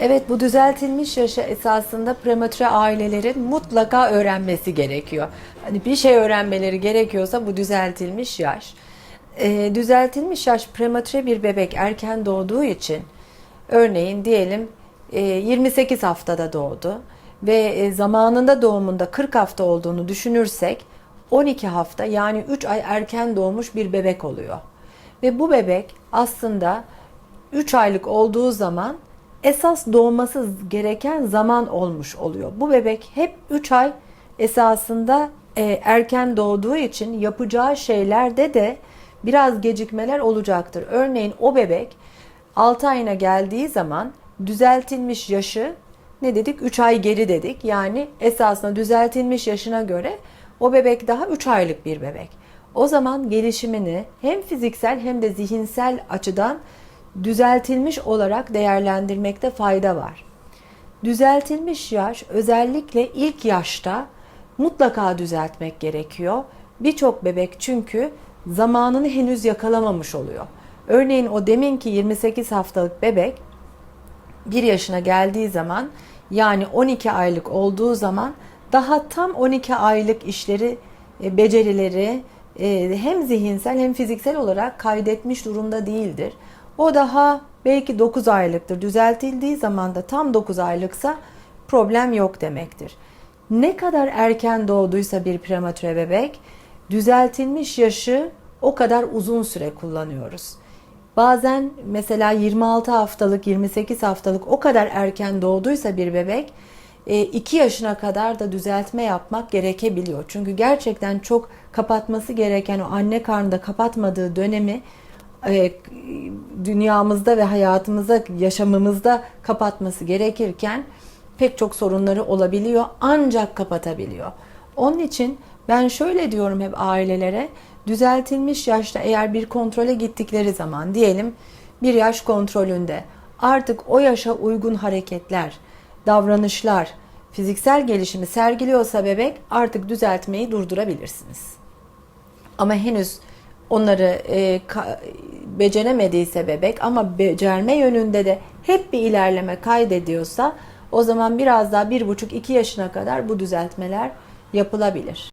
Evet bu düzeltilmiş yaşı esasında prematüre ailelerin mutlaka öğrenmesi gerekiyor. Hani bir şey öğrenmeleri gerekiyorsa bu düzeltilmiş yaş. Ee, düzeltilmiş yaş prematüre bir bebek erken doğduğu için örneğin diyelim e, 28 haftada doğdu ve e, zamanında doğumunda 40 hafta olduğunu düşünürsek 12 hafta yani 3 ay erken doğmuş bir bebek oluyor. Ve bu bebek aslında 3 aylık olduğu zaman esas doğması gereken zaman olmuş oluyor. Bu bebek hep 3 ay esasında e, erken doğduğu için yapacağı şeylerde de biraz gecikmeler olacaktır. Örneğin o bebek 6 ayına geldiği zaman düzeltilmiş yaşı ne dedik? 3 ay geri dedik. Yani esasında düzeltilmiş yaşına göre o bebek daha 3 aylık bir bebek. O zaman gelişimini hem fiziksel hem de zihinsel açıdan düzeltilmiş olarak değerlendirmekte fayda var. Düzeltilmiş yaş özellikle ilk yaşta mutlaka düzeltmek gerekiyor. Birçok bebek çünkü zamanını henüz yakalamamış oluyor. Örneğin o deminki 28 haftalık bebek 1 yaşına geldiği zaman yani 12 aylık olduğu zaman daha tam 12 aylık işleri, e, becerileri e, hem zihinsel hem fiziksel olarak kaydetmiş durumda değildir. O daha belki 9 aylıktır. Düzeltildiği zaman da tam 9 aylıksa problem yok demektir. Ne kadar erken doğduysa bir prematüre bebek, düzeltilmiş yaşı o kadar uzun süre kullanıyoruz. Bazen mesela 26 haftalık, 28 haftalık o kadar erken doğduysa bir bebek 2 yaşına kadar da düzeltme yapmak gerekebiliyor. Çünkü gerçekten çok kapatması gereken o anne karnında kapatmadığı dönemi e, dünyamızda ve hayatımızda, yaşamımızda kapatması gerekirken pek çok sorunları olabiliyor ancak kapatabiliyor. Onun için ben şöyle diyorum hep ailelere düzeltilmiş yaşta eğer bir kontrole gittikleri zaman diyelim bir yaş kontrolünde artık o yaşa uygun hareketler, davranışlar, fiziksel gelişimi sergiliyorsa bebek artık düzeltmeyi durdurabilirsiniz. Ama henüz onları e, ka, beceremediyse bebek ama becerme yönünde de hep bir ilerleme kaydediyorsa o zaman biraz daha bir buçuk iki yaşına kadar bu düzeltmeler yapılabilir.